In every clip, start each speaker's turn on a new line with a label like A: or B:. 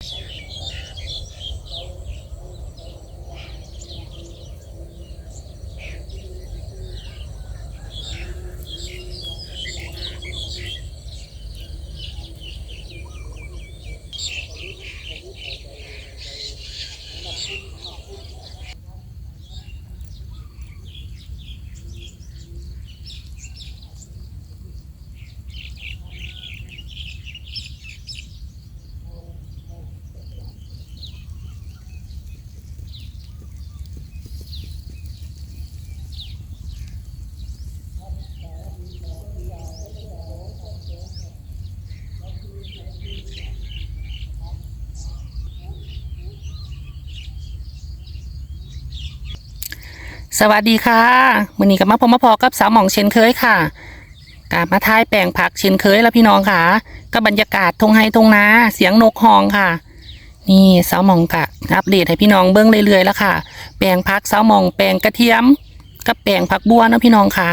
A: you สวัสดีค่ะวันนี้กับมาพบมาพอกับสาวหม่องเช่นเคยค่ะกามาท้ายแปลงผักเช่นเคยแล้วพี่น้องค่ะกับรรยากาศทงไฮทงนาเสียงนกฮองค่ะ นี่สาวหม่องกะอัปเดตให้พี่น้องเบิ้งเรื่อยๆแล้วค่ะ แปลงผักสาวหม่องแปลงกระเทียมกับแปลงผักบัวนะพี่น้องค่ะ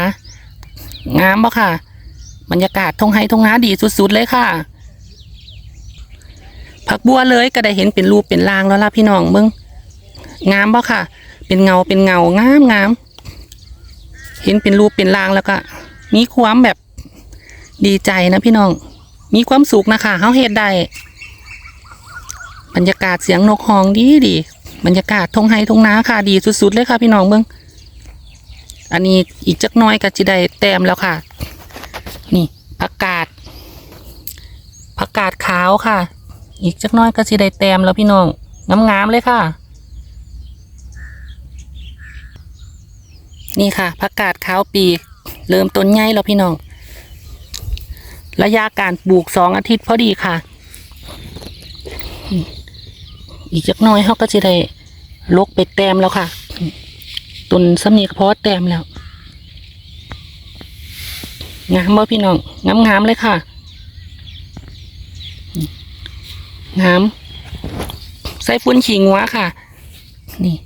A: งามปะค่ะ บรรยากาศทงไฮทงนาดีสุดๆเลยค่ะ ผักบัวเลยก็ได้เห็นเป็นรูปเป็นรางแล้วล่ะพี่น้องเบิ้งงามปะค่ะ เป็นเงาเป็นเงางามงามเห็นเป็นรูปเป็นรางแล้วก็ มีความแบบดีใจนะพี่น้อง มีความสุขนะคะเฮาเฮ็ดได้บรรยากาศเสียงนกฮองดีดีบรรยากาศทงไฮทงนาค่ะดีสุดๆเลยค่ะพี่น้องเบิ้งอันนี้อีกจักน้อยก็จะได้แต้มแล้วค่ะ นี่ผักกาดผักกาดขาวค่ะ อีกจักน้อยก็จะได้แต้มแล้วพี่น้องงามๆเลยค่ะ นี่ค่ะผักกาดขาวปีเริ่มต้นใหญ่แล้วพี่น้อง ระยะการปลูกสองอาทิตย์พอดีค่ะ อีกจักน้อยเขาก็จะได้ลกไปแต้มแล้วค่ะต้นสำนีกระเพาะแต้มแล้วงามบ่พี่น้องงามงามๆเลยค่ะงามใส่ฟุ้นขิงวะค่ะ นี่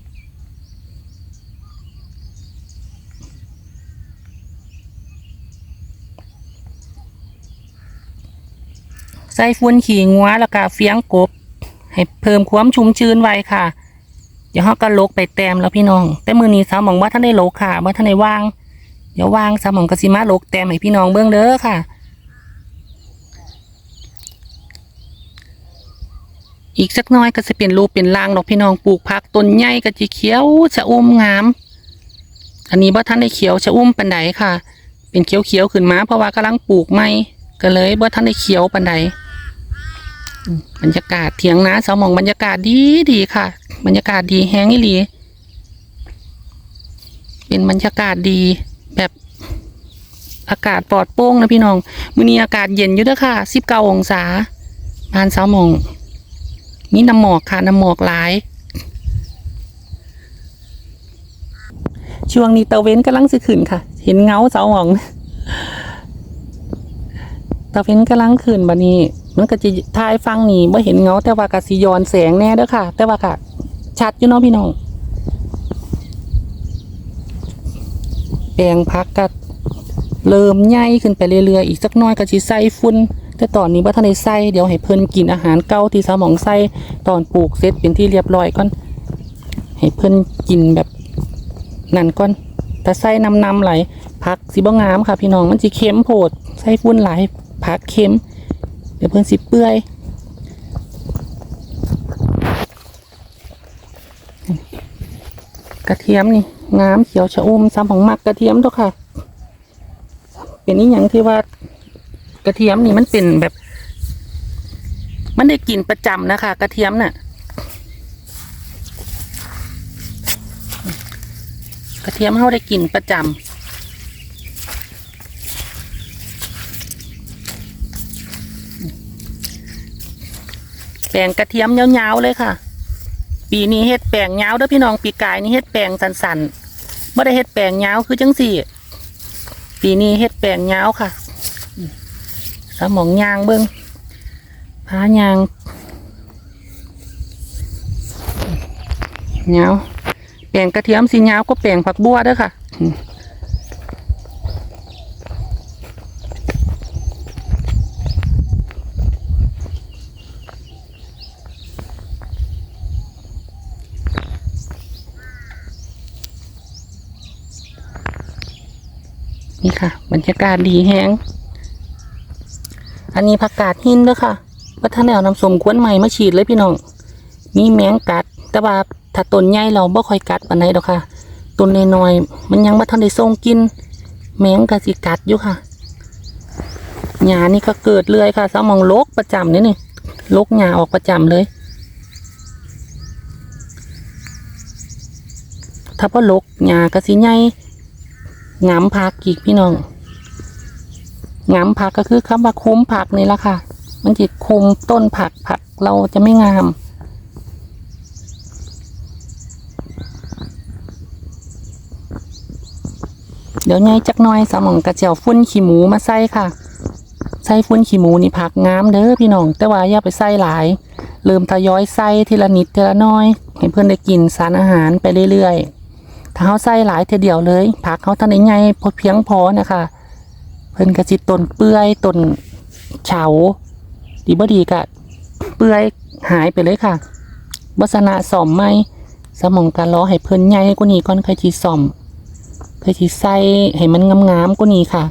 A: ส่ฟุ้นขี่งัวแล้วก็เฟียงกบ ให้เพิ่มความชุ่มชื้นไว้ค่ะ เดี๋ยวเขาก็ลกไปแต้มแล้วพี่น้อง แต่มือนี้สาวหมองว่าท่านได้ลกค่ะว่าท่านได้วาง เดี๋ยววางสาวหมองกสิมาลกแต้มให้พี่น้องเบื้องเด้อค่ะ อีกสักหน้อยก็จะเป็นรูปเป็นรางดอกพี่น้องปลูกผักต้นใหญ่ก็จะเขียวชะอุ่มงาม อันนี้ว่าท่านได้เขียวชะอุ่มปันไดค่ะ เป็นเขียวเขียวๆขึ้นมาเพราะว่ากำลังปลูกใหม่ก็เลยว่าท่านได้เขียวปันได บรรยากาศเถียงนาเสาหมองบรรยากาศดีดีค่ะ บรรยากาศดีแห้งอีหลีเป็นบรรยากาศดี แบบอากาศปลอดโปร่งนะพี่น้องมื้อนี้อากาศเย็นอยู่ด้อค่ะสิบเก้าองศาบานเสาหมองมีน้ำหมอกค่ะน้ำหมอกหลายช่วงนี้ตะเว้นกำลังสิขึ้นค่ะ เห็นเงาเสาหมองตะเว้นกำลังขึ้นบัดนี้ มันก็จะทายฟังนี่บ่เห็นเงาแต่ว่ากสิย้อนแสงแน่เด้อค่ะ แต่ว่าก็ชัดอยู่เนาะพี่น้องแปลงพักก็เริ่มใหญ่ขึ้นไปเรื่อยๆอีกสักน้อยก็สิใส่ฝุ่นแต่ตอนนี้บ่าทันได้ใส่เดี๋ยวให้เพิ่นกินอาหารเก่าที่สมองใส่ตอนปลูกเสร็จเป็นที่เรียบร้อยก่อนให้เพิ่นกินแบบนั่นก่อนถ้าใส่น้ำๆไหลผักสิบ่งามค่ะ พี่น้องมันสิเค็มโพดใส่ฝุ่นหลายผักเค็ม เดี๋ยวเพิ่นสิเปื่อยกระเทียมนี่งามเขียวชะอมซ้ำของมักกระเทียมตัวค่ะ เป็นนี่อย่างที่ว่ากระเทียมนี่มันเป็นแบบ มันได้กลิ่นประจำนะคะ กระเทียมน่ะ กระเทียมเขาได้กลิ่นประจำ แปลงกระเทียมยาวๆเลยค่ะ ปีนี้เฮ็ดแปลงยาวเด้อพี่น้องปีกายนี่เฮ็ดแปลงสันๆไม่ได้เฮ็ดแปลงยาวคือจังสี่ ปีนี้เฮ็ดแปลงยาวค่ะสมองยางเบิ้งพายางยาวแปลงกระเทียมสียาวก็แปลงผักบัวเด้อค่ะ นี่ค่ะ บรรยากาศดีแฮงอันนี้ผักกาดหินด้อค่ะวัฒนเอาน้ำสมกวนใหม่มาฉีดเลยพี่น้อง มีแมงกัด แต่ว่าถ้าต้นใหญ่เราบ่ค่อยกัดปานใดดอกค่ะ ต้นน้อยๆมันยังบ่ทันได้ส่งกิน แมงก็สิกัดอยู่ค่ะหญ้านี่ก็เกิดเรื่อยค่ะสมองโลกประจำนี่นี่โลกหญ้าออกประจำเลย ถ้าพ่อลกหญ้าก็สิใหญ่ งามผักอีกพี่น้องงามผักก็คือคำว่าคุ้มผักนี่ละค่ะ มันจิตคุมต้นผักผักเราจะไม่งาม เดี๋ยวไงจักน้อยสมองกระเจียวฟุ้นขี้หมูมาใส่ค่ะ ใส่ฟุ้นขี้หมูนี่ผักงามเด้อพี่น้อง แต่ว่าอย่าไปใส่หลาย เริ่มทยอยใส่ทีละนิดทีละน้อย ให้เพื่อนได้กินสารอาหารไปเรื่อยๆ ถ้าเขาใส่หลายเทเดียวเลย ผักเขาทันได้ไงพอเพียงพอนะคะ เพิ่นกระจิตต้นเปื่อยต้นเฉาดีบ่ดีกะเปื่อยหายไปเลยค่ะวัสนะสอมไหมสมองการล้อให้เพิ่นใหญ่กว่านี้ก่อนค่อยทีสอมค่อยทีใส่ให้มันงามๆกว่านี้ค่ะ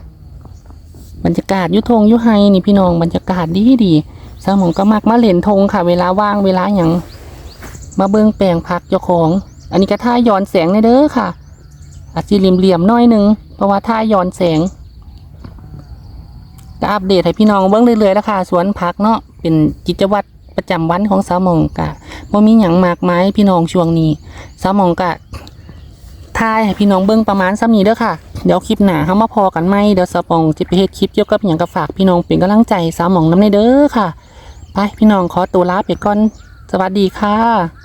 A: บรรยากาศยุทงยุไฮนี่พี่น้องบรรยากาศดีดีสมองก็มักมาเล่นทงค่ะ เวลาว่างเวลาหยังมาเบิ่งแปลงผักเจ้าของ อันนี้ก็ท่าย้อนแสงในเด้อค่ะอาจจะเหลี่ยมๆน้อยหนึงเพราะว่าท่าย้อนแสงก็อัปเดตให้พี่น้องเบิ้งเรื่อยๆแล้วค่ะสวนผักเนาะเป็นกิจวัตรประจำวันของสาวมองกะบ่มีหยังมากมายพี่น้องช่วงนี้สาวมองกะทายให้พี่น้องเบิ้งประมาณซ้ำนี้เด้อค่ะเดี๋ยวคลิปหนาเฮามาพอกันไหมเดี๋ยวสาวมองจะไปเฮ็ดคลิปเกี่ยวกับหยังก็ฝากพี่น้องเป็นกำลังใจสาวมองน้ำในเด้อค่ะ ไปพี่น้องขอตัวลาไปก่อนสวัสดีค่ะ